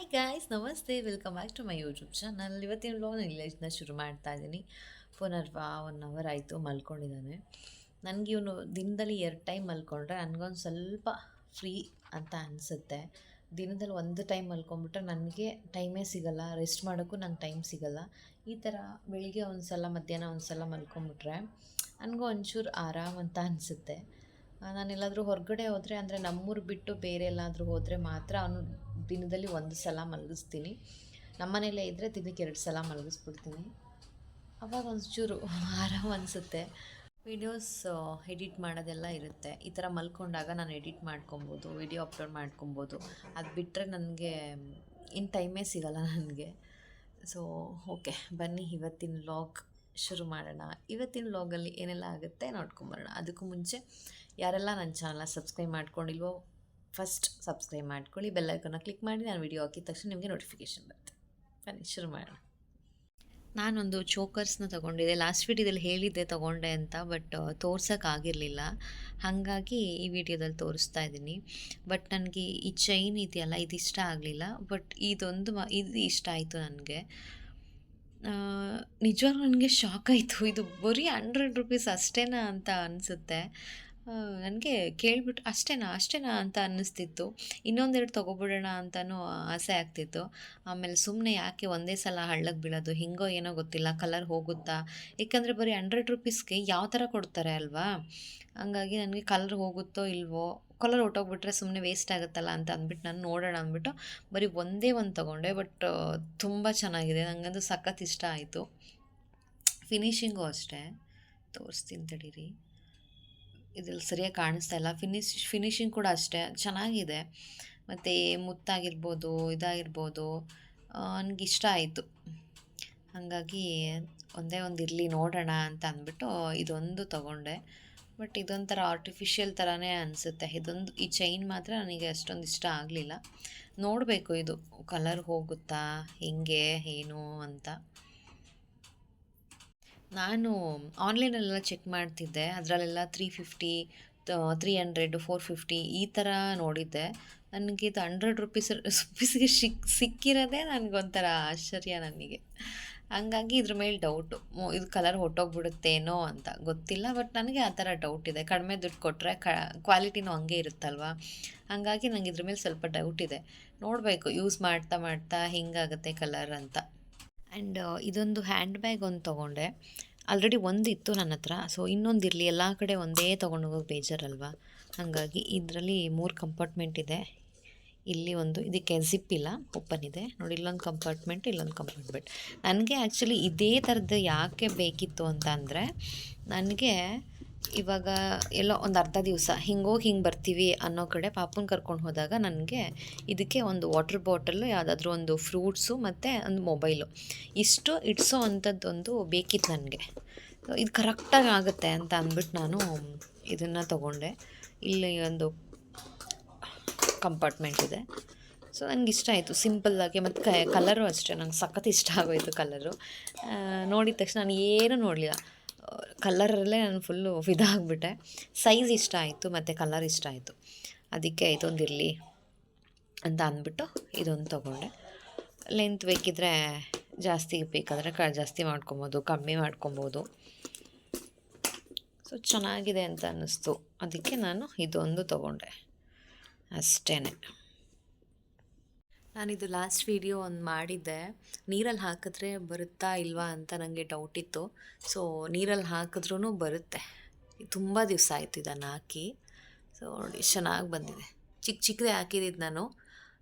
Hi guys ನಮಸ್ತೆ. Welcome back to my YouTube channel ಇವತ್ತಿನ ವ್ಲಾಗ್ನ ಇಂಗ್ಲೀಷ್ನ ಶುರು ಮಾಡ್ತಾ ಇದ್ದೀನಿ. ಪುನರ್ವಾ ಒನ್ ಅವರ್ ಆಯಿತು ಮಲ್ಕೊಂಡಿದ್ದಾನೆ. ನನಗೆ ಇವನು ದಿನದಲ್ಲಿ ಎರಡು ಟೈಮ್ ಮಲ್ಕೊಂಡ್ರೆ ನನಗೊಂದು ಸ್ವಲ್ಪ ಫ್ರೀ ಅಂತ ಅನಿಸುತ್ತೆ. ದಿನದಲ್ಲಿ ಒಂದು ಟೈಮ್ ಮಲ್ಕೊಂಡ್ಬಿಟ್ರೆ ನನಗೆ ಟೈಮೇ ಸಿಗಲ್ಲ. ರೆಸ್ಟ್ ಮಾಡೋಕ್ಕೂ ನಂಗೆ ಟೈಮ್ ಸಿಗಲ್ಲ. ಈ ಥರ ಬೆಳಿಗ್ಗೆ ಒಂದು ಸಲ ಮಧ್ಯಾಹ್ನ ಒಂದು ಸಲ ಮಲ್ಕೊಂಬಿಟ್ರೆ ನನಗೂ ಒಂಚೂರು ಆರಾಮ್ ಅಂತ ಅನಿಸುತ್ತೆ. ನಾನೆಲ್ಲಾದರೂ ಹೊರಗಡೆ ಹೋದರೆ, ಅಂದರೆ ನಮ್ಮೂರು ಬಿಟ್ಟು ಬೇರೆ ಎಲ್ಲಾದರೂ ಹೋದರೆ ಮಾತ್ರ ಅವನು ದಿನದಲ್ಲಿ ಒಂದು ಸಲ ಮಲಗಿಸ್ತೀನಿ. ನಮ್ಮನೇಲೇ ಇದ್ದರೆ ದಿನಕ್ಕೆ ಎರಡು ಸಲ ಮಲಗಿಸ್ಬಿಡ್ತೀನಿ. ಅವಾಗ ಒಂಚೂರು ಆರಾಮ ಅನಿಸುತ್ತೆ. ವಿಡಿಯೋಸ್ ಎಡಿಟ್ ಮಾಡೋದೆಲ್ಲ ಇರುತ್ತೆ. ಈ ಥರ ಮಲ್ಕೊಂಡಾಗ ನಾನು ಎಡಿಟ್ ಮಾಡ್ಕೊಬೋದು, ವಿಡಿಯೋ ಅಪ್ಲೋಡ್ ಮಾಡ್ಕೊಬೋದು. ಅದು ಬಿಟ್ಟರೆ ನನಗೆ ಇನ್ ಟೈಮೇ ಸಿಗಲ್ಲ ನನಗೆ. ಸೊ, ಓಕೆ, ಬನ್ನಿ ಇವತ್ತಿನ ಲಾಗ್ ಶುರು ಮಾಡೋಣ. ಇವತ್ತಿನ ಲಾಗಲ್ಲಿ ಏನೆಲ್ಲ ಆಗುತ್ತೆ ನೋಡ್ಕೊಂಬರೋಣ. ಅದಕ್ಕೂ ಮುಂಚೆ ಯಾರೆಲ್ಲ ನನ್ನ ಚಾನಲ್ನ ಸಬ್ಸ್ಕ್ರೈಬ್ ಮಾಡ್ಕೊಂಡಿಲ್ವೋ ಫಸ್ಟ್ ಸಬ್ಸ್ಕ್ರೈಬ್ ಮಾಡ್ಕೊಳ್ಳಿ ಬೆಲ್ಲೈಕನ್ನ ಕ್ಲಿಕ್ ಮಾಡಿ, ನಾನು ವಿಡಿಯೋ ಹಾಕಿದ ತಕ್ಷಣ ನಿಮಗೆ ನೋಟಿಫಿಕೇಷನ್ ಬರುತ್ತೆ. ಬನ್ನಿ, ಶುರು ಮಾಡೋಣ. ನಾನೊಂದು ಚೋಕರ್ಸ್ನ ತೊಗೊಂಡಿದ್ದೆ. ಲಾಸ್ಟ್ ವಿಡಿಯೋದಲ್ಲಿ ಹೇಳಿದ್ದೆ ತೊಗೊಂಡೆ ಅಂತ ಬಟ್ ತೋರ್ಸೋಕ್ಕಾಗಿರಲಿಲ್ಲ ಹಾಗಾಗಿ ಈ ವಿಡಿಯೋದಲ್ಲಿ ತೋರಿಸ್ತಾ ಇದ್ದೀನಿ. ಬಟ್ ನನಗೆ ಈ ಚೈನ್ ಇದೆಯಲ್ಲ, ಇದು ಇಷ್ಟ ಆಗಲಿಲ್ಲ. ಬಟ್ ಇದೊಂದು ಇದು ಇಷ್ಟ ಆಯಿತು ನನಗೆ. ನಿಜವಾಗ್ಲೂ ನನಗೆ ಶಾಕ್ ಆಯಿತು. ಇದು ಬರೀ ಹಂಡ್ರೆಡ್ ರುಪೀಸ್ ಅಷ್ಟೇನಾ ಅಂತ ಅನಿಸುತ್ತೆ. ನನಗೆ ಕೇಳಿಬಿಟ್ಟು ಅಷ್ಟೇನಾ ಅಷ್ಟೇನಾ ಅಂತ ಅನ್ನಿಸ್ತಿತ್ತು. ಇನ್ನೊಂದೆರಡು ತೊಗೊಬಿಡೋಣ ಅಂತಲೂ ಆಸೆ ಆಗ್ತಿತ್ತು. ಆಮೇಲೆ ಸುಮ್ಮನೆ ಯಾಕೆ ಒಂದೇ ಸಲ ಹಳ್ಳಕ್ಕೆ ಬೀಳೋದು, ಹಿಂಗೋ ಏನೋ ಗೊತ್ತಿಲ್ಲ, ಕಲರ್ ಹೋಗುತ್ತಾ? ಏಕೆಂದರೆ ಬರೀ ಹಂಡ್ರೆಡ್ ರುಪೀಸ್ಗೆ ಯಾವ ಥರ ಕೊಡ್ತಾರೆ ಅಲ್ವಾ? ಹಂಗಾಗಿ ನನಗೆ ಕಲರ್ ಹೋಗುತ್ತೋ ಇಲ್ವೋ, ಕಲರ್ ಹೊಟ್ಟೋಗ್ಬಿಟ್ರೆ ಸುಮ್ಮನೆ ವೇಸ್ಟ್ ಆಗುತ್ತಲ್ಲ ಅಂತ ಅಂದ್ಬಿಟ್ಟು ನಾನು ನೋಡೋಣ ಅಂದ್ಬಿಟ್ಟು ಬರೀ ಒಂದೇ ಒಂದು ತೊಗೊಂಡೆ, ಬಟ್ ತುಂಬ ಚೆನ್ನಾಗಿದೆ. ನನಗಂದು ಸಖತ್ ಇಷ್ಟ ಆಯಿತು. ಫಿನಿಶಿಂಗು ಅಷ್ಟೇ. ತೋರಿಸ್ತೀನಿ ತಡೀರಿ. ಇದ್ರಲ್ಲಿ ಸರಿಯಾಗಿ ಕಾಣಿಸ್ತಾ ಇಲ್ಲ. ಫಿನಿಶ್, ಫಿನಿಶಿಂಗ್ ಕೂಡ ಅಷ್ಟೇ. ಚೆನ್ನಾಗಿದೆ. ಮತ್ತು ಮುತ್ತಾಗಿರ್ಬೋದು, ಇದಾಗಿರ್ಬೋದು ಇಷ್ಟ ಆಯಿತು. ಹಾಗಾಗಿ ಒಂದೇ ಒಂದು ಇರಲಿ, ನೋಡೋಣ ಅಂತ ಅಂದ್ಬಿಟ್ಟು ಇದೊಂದು ತೊಗೊಂಡೆ. ಬಟ್ ಇದೊಂಥರ ಆರ್ಟಿಫಿಷಿಯಲ್ ಥರನೇ ಅನಿಸುತ್ತೆ. ಇದೊಂದು, ಈ ಚೈನ್ ಮಾತ್ರ ನನಗೆ ಅಷ್ಟೊಂದು ಇಷ್ಟ ಆಗಲಿಲ್ಲ. ನೋಡಬೇಕು ಇದು, ಕಲರ್ ಹೋಗುತ್ತಾ, ಹೆಂಗೆ, ಏನು ಅಂತ. ನಾನು ಆನ್ಲೈನಲ್ಲೆಲ್ಲ ಚೆಕ್ ಮಾಡ್ತಿದ್ದೆ. ಅದರಲ್ಲೆಲ್ಲ three fifty three hundred four fifty ಈ ಥರ ನೋಡಿದ್ದೆ. ನನಗೆ ಇದು ಹಂಡ್ರೆಡ್ ರುಪೀಸ್ ರುಪೀಸ್ಗೆ ಸಿಕ್, ಸಿಕ್ಕಿರೋದೇ ನನಗೊಂಥರ ಆಶ್ಚರ್ಯ ನನಗೆ. ಹಂಗಾಗಿ ಇದ್ರ ಮೇಲೆ ಡೌಟು ಇದು ಕಲರ್ ಹೊಟ್ಟೋಗ್ಬಿಡುತ್ತೇನೋ ಅಂತ ಗೊತ್ತಿಲ್ಲ ಬಟ್ ನನಗೆ ಆ ಥರ ಡೌಟ್ ಇದೆ. ಕಡಿಮೆ ದುಡ್ಡು ಕೊಟ್ಟರೆ ಕ ಕ್ವಾಲಿಟಿನೂ ಹಂಗೆ ಇರುತ್ತಲ್ವ? ಹಂಗಾಗಿ ನನಗೆ ಇದ್ರ ಮೇಲೆ ಸ್ವಲ್ಪ ಡೌಟ್ ಇದೆ. ನೋಡಬೇಕು ಯೂಸ್ ಮಾಡ್ತಾ ಮಾಡ್ತಾ ಹಿಂಗಾಗುತ್ತೆ ಕಲರ್ ಅಂತ. ಆ್ಯಂಡ್ ಇದೊಂದು ಹ್ಯಾಂಡ್ ಬ್ಯಾಗ್ ಒಂದು ತೊಗೊಂಡೆ. ಆಲ್ರೆಡಿ ಒಂದು ಇತ್ತು ನನ್ನ ಹತ್ರ. ಸೊ ಇನ್ನೊಂದು ಇರಲಿ. ಎಲ್ಲ ಕಡೆ ಒಂದೇ ತೊಗೊಂಡು ಹೋಗೋದು ಬೇಜಾರಲ್ವ? ಹಾಗಾಗಿ ಇದರಲ್ಲಿ ಮೂರು ಕಂಪಾರ್ಟ್ಮೆಂಟ್ ಇದೆ. ಇಲ್ಲಿ ಒಂದು, ಇದಕ್ಕೆ ಜಿಪ್ ಇಲ್ಲ. ಓಪನ್ ಇದೆ. ನೋಡಿ, ಇಲ್ಲೊಂದು ಕಂಪಾರ್ಟ್ಮೆಂಟ್ ಇಲ್ಲೊಂದು ಕಂಪಾರ್ಟ್ಮೆಂಟ್ ನನಗೆ ಆ್ಯಕ್ಚುಲಿ ಇದೇ ಥರದ್ದು ಯಾಕೆ ಬೇಕಿತ್ತು ಅಂತ ಅಂದರೆ, ನನಗೆ ಇವಾಗ ಎಲ್ಲೋ ಒಂದು ಅರ್ಧ ದಿವಸ ಹಿಂಗೋಗಿ ಹಿಂಗೆ ಬರ್ತೀವಿ ಅನ್ನೋ ಕಡೆ ಪಾಪುನ ಕರ್ಕೊಂಡು ಹೋದಾಗ ನನಗೆ ಇದಕ್ಕೆ ಒಂದು ವಾಟರ್ ಬಾಟಲ್ಲು ಯಾವುದಾದ್ರೂ ಒಂದು ಫ್ರೂಟ್ಸು ಮತ್ತು ಒಂದು ಮೊಬೈಲು ಇಷ್ಟು ಇಡ್ಸೋ ಅಂಥದ್ದೊಂದು ಬೇಕಿತ್ತು ನನಗೆ. ಇದು ಕರೆಕ್ಟಾಗಿ ಆಗುತ್ತೆ ಅಂತ ಅಂದ್ಬಿಟ್ಟು ನಾನು ಇದನ್ನು ತಗೊಂಡೆ. ಇಲ್ಲಿ ಒಂದು ಕಂಪಾರ್ಟ್ಮೆಂಟ್ ಇದೆ. ಸೊ ನನಗೆ ಇಷ್ಟ ಆಯಿತು. ಸಿಂಪಲ್ಲಾಗಿ ಮತ್ತು ಕಲರು ಅಷ್ಟೇ. ನಂಗೆ ಸಖತ್ ಇಷ್ಟ ಆಗೋಯಿತು ಕಲರು ನೋಡಿದ ತಕ್ಷಣ ನಾನು ಏನೂ ನೋಡಲಿಲ್ಲ. ಕಲರಲ್ಲೇ ನಾನು ಫುಲ್ಲು ಇದಾಗ್ಬಿಟ್ಟೆ. ಸೈಜ್ ಇಷ್ಟ ಆಯಿತು, ಮತ್ತು ಕಲರ್ ಇಷ್ಟ ಆಯಿತು. ಅದಕ್ಕೆ ಇದೊಂದು ಇರಲಿ ಅಂತ ಅಂದ್ಬಿಟ್ಟು ಇದೊಂದು ತೊಗೊಂಡೆ. ಲೆಂತ್ ಬೇಕಿದ್ರೆ ಜಾಸ್ತಿ ಬೇಕಾದರೆ ಕ, ಜಾಸ್ತಿ ಮಾಡ್ಕೊಬೋದು, ಕಮ್ಮಿ ಮಾಡ್ಕೊಬೋದು. ಸೊ ಚೆನ್ನಾಗಿದೆ ಅಂತ ಅನ್ನಿಸ್ತು. ಅದಕ್ಕೆ ನಾನು ಇದೊಂದು ತೊಗೊಂಡೆ. ಅಷ್ಟೇ ನಾನಿದು ಲಾಸ್ಟ್ ವೀಡಿಯೋ ಒಂದು ಮಾಡಿದ್ದೆ. ನೀರಲ್ಲಿ ಹಾಕಿದ್ರೆ ಬರುತ್ತಾ ಇಲ್ವಾ ಅಂತ ನನಗೆ ಡೌಟ್ ಇತ್ತು. ಸೊ ನೀರಲ್ಲಿ ಹಾಕಿದ್ರೂ ಬರುತ್ತೆ. ತುಂಬ ದಿವಸ ಆಯಿತು ಇದನ್ನು ಹಾಕಿ. ಸೊ ನೋಡಿ, ಚೆನ್ನಾಗಿ ಬಂದಿದೆ. ಚಿಕ್ಕ ಚಿಕ್ಕದೇ ಹಾಕಿದ್ದು ನಾನು.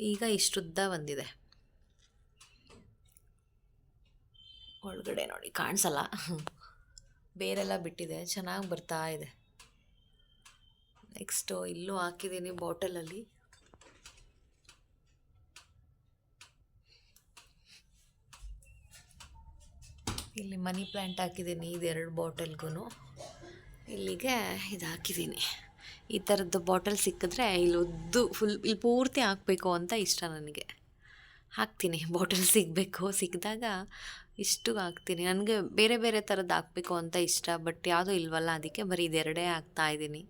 ಈಗ ಇಷ್ಟುದ್ದ ಬಂದಿದೆ. ಒಳಗಡೆ ನೋಡಿ, ಕಾಣಿಸಲ್ಲ. ಬೇರೆಲ್ಲ ಬಿಟ್ಟಿದೆ. ಚೆನ್ನಾಗಿ ಬರ್ತಾ ಇದೆ. ನೆಕ್ಸ್ಟು ಇಲ್ಲೂ ಹಾಕಿದ್ದೀನಿ ಬಾಟಲಲ್ಲಿ ಇಲ್ಲಿ ಮನಿ ಪ್ಲ್ಯಾಂಟ್ ಹಾಕಿದ್ದೀನಿ ಇದೆರಡು ಬಾಟಲ್ಗೂ ಇಲ್ಲಿಗೆ ಇದು ಹಾಕಿದ್ದೀನಿ. ಈ ಥರದ್ದು ಬಾಟಲ್ ಸಿಕ್ಕಿದ್ರೆ ಇಲ್ಲಿ ಉದ್ದು ಫುಲ್ ಇಲ್ಲಿ ಪೂರ್ತಿ ಹಾಕಬೇಕು ಅಂತ ಇಷ್ಟ ನನಗೆ. ಹಾಕ್ತೀನಿ, ಬಾಟಲ್ ಸಿಗಬೇಕು. ಸಿಕ್ಕಿದಾಗ ಇಷ್ಟು ಹಾಕ್ತೀನಿ. ನನಗೆ ಬೇರೆ ಬೇರೆ ಥರದ್ದು ಹಾಕಬೇಕು ಅಂತ ಇಷ್ಟ, ಬಟ್ ಯಾವುದೂ ಇಲ್ವಲ್ಲ, ಅದಕ್ಕೆ ಬರೀ ಇದೆರಡೇ ಹಾಕ್ತಾಯಿದ್ದೀನಿ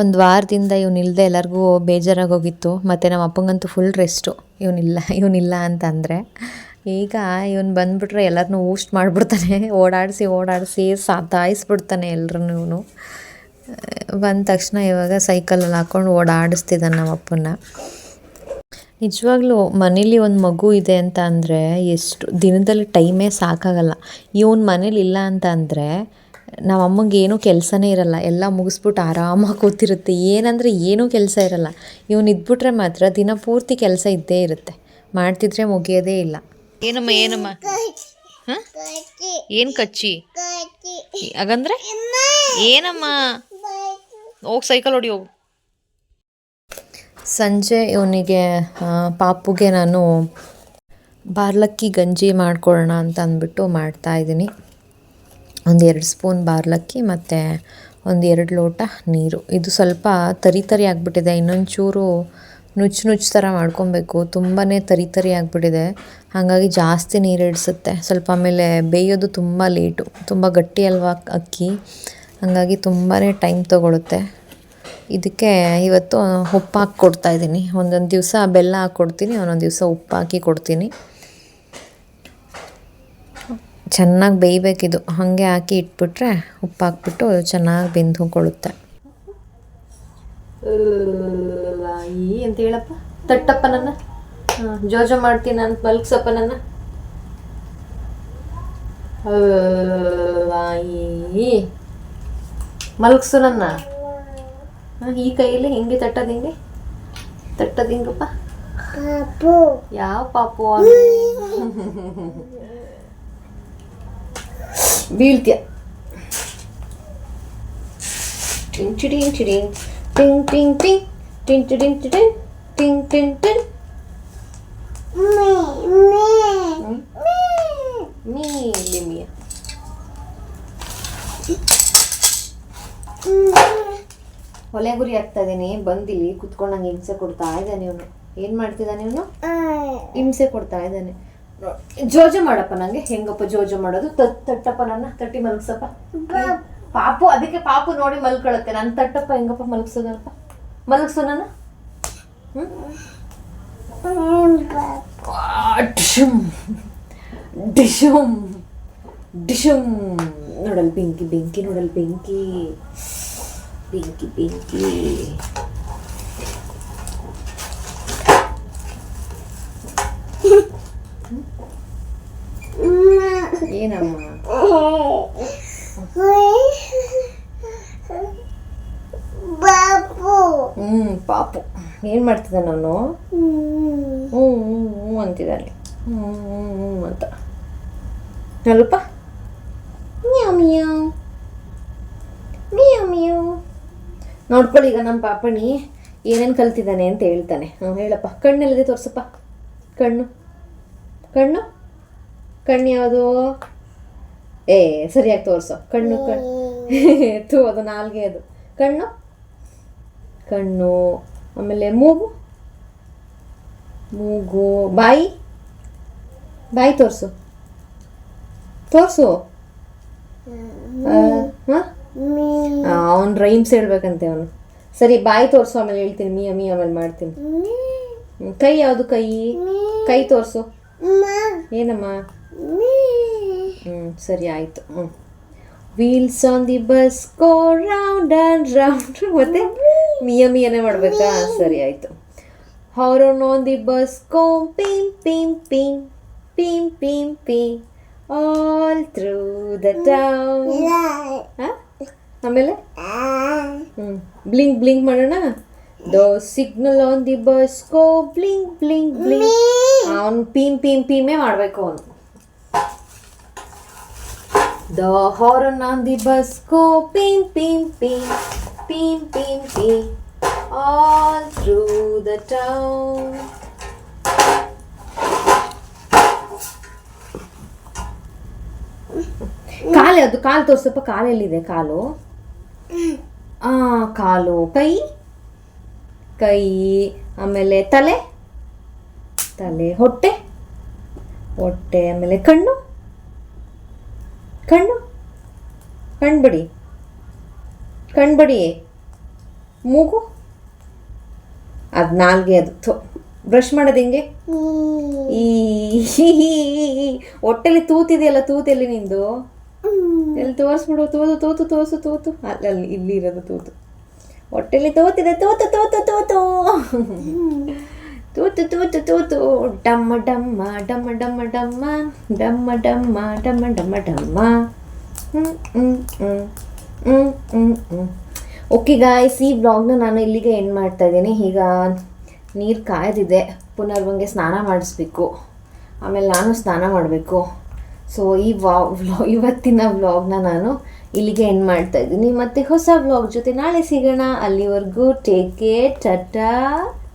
ಒಂದು ವಾರದಿಂದ ಇವನಿಲ್ಲದೆ ಎಲ್ಲರಿಗೂ ಬೇಜಾರಾಗೋಗಿತ್ತು ಮತ್ತು ನಮ್ಮ ಅಪ್ಪಂಗಂತೂ ಫುಲ್ ರೆಸ್ಟು ಇವನಿಲ್ಲ ಇವನಿಲ್ಲ ಅಂತಂದರೆ ಈಗ ಇವನು ಬಂದುಬಿಟ್ರೆ ಎಲ್ಲರನ್ನೂ ಊಸ್ಟ್ ಮಾಡಿಬಿಡ್ತಾನೆ. ಓಡಾಡಿಸಿ ಓಡಾಡಿಸಿ ಸಾತಾಯಿಸ್ಬಿಡ್ತಾನೆ ಎಲ್ಲರೂ ಇವನು. ಬಂದ ತಕ್ಷಣ ಇವಾಗ ಸೈಕಲಲ್ಲಿ ಹಾಕ್ಕೊಂಡು ಓಡಾಡಿಸ್ತಿದ್ದಾನೆ ನಮ್ಮ ಅಪ್ಪನ್ನ. ನಿಜವಾಗ್ಲೂ ಮನೇಲಿ ಒಂದು ಮಗು ಇದೆ ಅಂತ ಅಂದರೆ ಎಷ್ಟು ದಿನದಲ್ಲಿ ಟೈಮೇ ಸಾಕಾಗಲ್ಲ. ಇವನು ಮನೇಲಿ ಇಲ್ಲ ಅಂತ ಅಂದರೆ ನಮ್ಮ ಅಮ್ಮಂಗೆ ಏನೂ ಕೆಲಸನೇ ಇರಲ್ಲ. ಎಲ್ಲ ಮುಗಿಸ್ಬಿಟ್ಟು ಆರಾಮಾಗಿ ಕೂತಿರುತ್ತೆ. ಏನಂದರೆ ಏನೂ ಕೆಲಸ ಇರಲ್ಲ. ಇವನು ಇದ್ಬಿಟ್ರೆ ಮಾತ್ರ ದಿನ ಪೂರ್ತಿ ಕೆಲಸ ಇದ್ದೇ ಇರುತ್ತೆ. ಮಾಡ್ತಿದ್ರೆ ಮುಗಿಯೋದೇ ಇಲ್ಲ. ಏನಮ್ಮ ಏನಮ್ಮ? ಹಾಂ? ಏನು ಕಚ್ಚಿ? ಹಾಗಂದ್ರೆ? ಏನಮ್ಮ? ಹೋಗಿ ಸೈಕಲ್ ಹೊಡಿ ಹೋಗು. ಸಂಜೆ ಇವನಿಗೆ ಪಾಪುಗೆ ನಾನು ಬಾರ್ಲಕ್ಕಿ ಗಂಜಿ ಮಾಡ್ಕೊಳ್ಳೋಣ ಅಂತ ಅಂದ್ಬಿಟ್ಟು ಮಾಡ್ತಾಯಿದ್ದೀನಿ ಒಂದು ಎರಡು ಸ್ಪೂನ್ ಬಾರ್ಲಕ್ಕಿ ಮತ್ತು ಒಂದು ಎರಡು ಲೋಟ ನೀರು. ಇದು ಸ್ವಲ್ಪ ತರಿ ತರಿ ಆಗಿಬಿಟ್ಟಿದೆ. ಇನ್ನೊಂದು ಚೂರು ನುಚ್ಚು ನುಚ್ಚು ಥರ ಮಾಡ್ಕೊಬೇಕು. ತುಂಬಾ ತರಿ ತರಿ ಆಗಿಬಿಟ್ಟಿದೆ. ಹಾಗಾಗಿ ಜಾಸ್ತಿ ನೀರು ಹಿಡಿಸುತ್ತೆ ಸ್ವಲ್ಪ ಆಮೇಲೆ ಬೇಯೋದು ತುಂಬ ಲೇಟು. ತುಂಬ ಗಟ್ಟಿ ಅಲ್ವಾ ಅಕ್ಕಿ? ಹಾಗಾಗಿ ತುಂಬಾ ಟೈಮ್ ತೊಗೊಳುತ್ತೆ. ಇದಕ್ಕೆ ಇವತ್ತು ಉಪ್ಪು ಹಾಕಿ ಕೊಡ್ತಾಯಿದ್ದೀನಿ ಒಂದೊಂದು ದಿವಸ ಬೆಲ್ಲ ಹಾಕಿ ಕೊಡ್ತೀನಿ, ಒಂದೊಂದು ದಿವಸ ಉಪ್ಪು ಹಾಕಿ ಕೊಡ್ತೀನಿ. ಚೆನ್ನಾಗಿ ಬೇಯಬೇಕಿದು. ಹಾಗೆ ಹಾಕಿ ಇಟ್ಬಿಟ್ರೆ ಉಪ್ಪು ಹಾಕ್ಬಿಟ್ಟು ಚೆನ್ನಾಗಿ ಬೆಂದುಕೊಳ್ಳುತ್ತೆ ಈ ಅಂತ ಹೇಳಪ್ಪ. ತಟ್ಟಪ್ಪ ನನ್ನ. ಜೋಜ ಮಾಡ್ತೀನಿ ಅಂತ ಮಲ್ಕ್ಸಪ್ಪ ನನ್ನ. ಮಲ್ಕ್ಸು ನನ್ನ. ಈ ಕೈಯಲ್ಲಿ ಹಿಂಗೆ ತಟ್ಟದ ಹಿಂಗೆ? ತಟ್ಟದ ಹಿಂಗಪ್ಪ? ಯಾವ ಪಾಪು ಬೀಳ್ತೀಯ ಟಿಂಗ್ ಚಿಡಿಂಗ್ ಚಿಡಿಂಗ್ ಟಿಂಗ್ ಟಿಂಗ್ ಟಿಂಗ್ ಟಿಂಗ್ ಚಿಡಿಂಗ್ ಚಿಡಿಂಗ್ ಟಿಂಗ್ ಟಿಂಗ್ ಟಿಂಗ್ ಮೀ ಗುರಿ ಆಗ್ತಾ ಇದೀನಿ ಬಂದಿಲ್ಲಿ ಕುತ್ಕೊಂಡಂಗೆ ಹಿಂಸೆ ಕೊಡ್ತಾ ಇದ್ದಾನೆ ಇವನು ಏನ್ ಮಾಡ್ತಿದ್ದಾನೆ ಇವನು ಹಿಂಸೆ ಕೊಡ್ತಾ ಇದ್ದಾನೆ ಜೋಜ ಮಾಡಪ್ಪ ನಂಗೆ. ಹೆಂಗಪ್ಪ ಜೋಜ ಮಾಡೋದು? ತಟ್ ತಟ್ಟಪ್ಪ ನನ್ನ ತಟ್ಟಿ ಮಲಗ್ಸಪ್ಪ. ಪಾಪು ಅದಕ್ಕೆ ಪಾಪು ನೋಡಿ ಮಲ್ಕೊಳತ್ತೆ. ನನ್ನ ತಟ್ಟಪ್ಪ ಹೆಂಗಪ್ಪ ಮಲಗ್ಸೋದಪ್ಪ? ಮಲಗ್ಸು ನನ್ನ? ಡಿಶುಮ್. ಡಿಶುಮ್. ನೋಡಲ್ ಬೆಂಕಿ ಬೆಂಕಿ ನೋಡಲ್ ಬೆಂಕಿ. ಬೆಂಕಿ ಬೆಂಕಿ. ಏನಮ್ಮ? ಹ್ಮ್ ಪಾಪು. ಏನ್ ಮಾಡ್ತಿದ್ದ ನಾನು? ಹ್ಞೂ ಹ್ಞೂ ಹ್ಞೂ ಅಂತಿದ್ದಾನೆ ಹ್ಞೂ ಹ್ಞೂ ಹ್ಞೂ ಅಂತ. ಸ್ವಲ್ಪ ನೋಡ್ಕೊಳ್ಳಿ ಈಗ ನಮ್ಮ ಪಾಪಣಿ ಏನೇನು ಕಲ್ತಿದ್ದಾನೆ ಅಂತ ಹೇಳ್ತಾನೆ. ಹ್ಞೂ ಹೇಳಪ್ಪ. ಕಣ್ಣೆಲ್ಲದೆ ತೋರಿಸಪ್ಪ. ಕಣ್ಣು. ಕಣ್ಣು? ಕಣ್ಣು ಯಾವುದು? ಏ ಸರಿಯಾಗಿ ತೋರಿಸು. ಕಣ್ಣು ಕಣ್ಣು. ಎತ್ತು ಅದು ನಾಲ್ಗೆ ಅದು. ಕಣ್ಣು? ಕಣ್ಣು. ಆಮೇಲೆ ಮೂಗು? ಮೂಗು. ಬಾಯಿ? ಬಾಯಿ ತೋರಿಸು. ತೋರಿಸು. ಅವನು ರೈಮ್ಸ್ ಹೇಳ್ಬೇಕಂತೆ ಅವನು. ಸರಿ ಬಾಯಿ ತೋರಿಸು ಆಮೇಲೆ ಹೇಳ್ತೀನಿ. ಮೀ ಮೀ ಆಮೇಲೆ ಮಾಡ್ತೀನಿ. ಕೈ ಯಾವುದು ಕೈ? ಕೈ ತೋರಿಸು. ಏನಮ್ಮ? ಹ್ಞೂ ಸರಿ ಆಯಿತು. ಹ್ಞೂ wheels on the bus go round and round ಮತ್ತೆ ಮಿಯ ಮಿಯನೇ ಮಾಡಬೇಕಾ? ಸರಿ ಆಯಿತು. Horn on the bus go ಪಿಂ ಪಿಂ ಪಿಂ ಪಿಂ ಪಿಂ ಪಿಂ ಆಲ್ ಥ್ರೂ ದ ಟೌನ್ ಆಮೇಲೆ? ಹ್ಞೂ ಬ್ಲಿಂಕ್ ಬ್ಲಿಂಕ್ ಮಾಡೋಣ? The signal on the bus go blink blink blink ಅವ್ನು ಪಿಂ ಪಿಂ ಪೀಮೇ ಮಾಡಬೇಕು ಅವನು. The horn on the bus go ಪೀಮ್ ಪೀಮ್ ಪೀಮ್ ಪೀಮ್ ಪೀಮ್ ಪೀಮ್ ಆಲ್ ಥ್ರೂ ದ ಟೌನ್ ಕಾಲು ಅದು ಕಾಲು ತೋರ್ಸಪ್ಪ, ಕಾಲೆಲ್ಲಿದೆ ಕಾಲು. ಆ, ಕಾಲು, ಕೈ ಕೈ, ಆಮೇಲೆ ತಲೆ ತಲೆ, ಹೊಟ್ಟೆ ಹೊಟ್ಟೆ, ಆಮೇಲೆ ಕಣ್ಣು. ಕಣ್ಣು? ಕಣ್ಬಡಿ. ಕಣ್ಬಡಿ ಮೂಗು? ಅದು ನಾಲ್ಗೆ ಅದು ಥೋ. ಬ್ರಷ್ ಮಾಡೋದು ಹೆಂಗೆ? ಈ ಹೊಟ್ಟೆಲಿ ತೂತಿದೆಯಲ್ಲ ತೂತೆಲ್ಲಿ ನಿಂದು? ಎಲ್ಲಿ ತೋರಿಸ್ಬಿಡು ತೂತು ತೂತು ತೋರಿಸು ತೂತು. ಅಲ್ಲಲ್ಲಿ ಇಲ್ಲಿ ಇರೋದು ತೂತು. ಹೊಟ್ಟೆಲಿ ತೋತಿದೆ ತೂತು ತೂತು ತೂತು. ತೂತು ತೂತು ತೂತು. ಡಮ್ಮ ಡಮ್ಮ ಡಮ್ಮ ಡಮ್ಮ ಡಮ್ಮ. ಡಮ್ಮ ಡಮ್ಮ ಡಮ್ಮ ಡಮ್ಮ ಡಮ್ಮ. ಓಕೆ ಗಾಯ್ಸ್ ಈ ಬ್ಲಾಗ್ನ ನಾನು ಇಲ್ಲಿಗೆ ಎಂಡ್ ಮಾಡ್ತಾ ಇದ್ದೀನಿ. ಈಗ ನೀರು ಕಾಯ್ದಿದೆ. ಪುನರ್ವಂಗೆ ಸ್ನಾನ ಮಾಡಿಸ್ಬೇಕು. ಆಮೇಲೆ ನಾನು ಸ್ನಾನ ಮಾಡಬೇಕು. ಸೊ ಈ ವಾ ವ್ಲಾ ಇವತ್ತಿನ ವ್ಲಾಗ್ನ ನಾನು ಇಲ್ಲಿಗೆ ಎಂಡ್ ಮಾಡ್ತಾ ಇದ್ದೀನಿ. ಮತ್ತು ಹೊಸ ವ್ಲಾಗ್ ಜೊತೆ ನಾಳೆ ಸಿಗೋಣ. ಅಲ್ಲಿವರೆಗೂ ಟೇಕ್ ಕೇರ್ ಟಟಾ.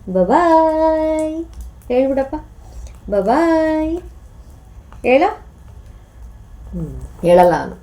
ಬಬಾಯ್ ಹೇಳ್ಬಿಡಪ್ಪ. ಬಬಾಯ್ ಹೇಳ? ಹ್ಞೂ ಹೇಳಲ್ಲ ನಾನು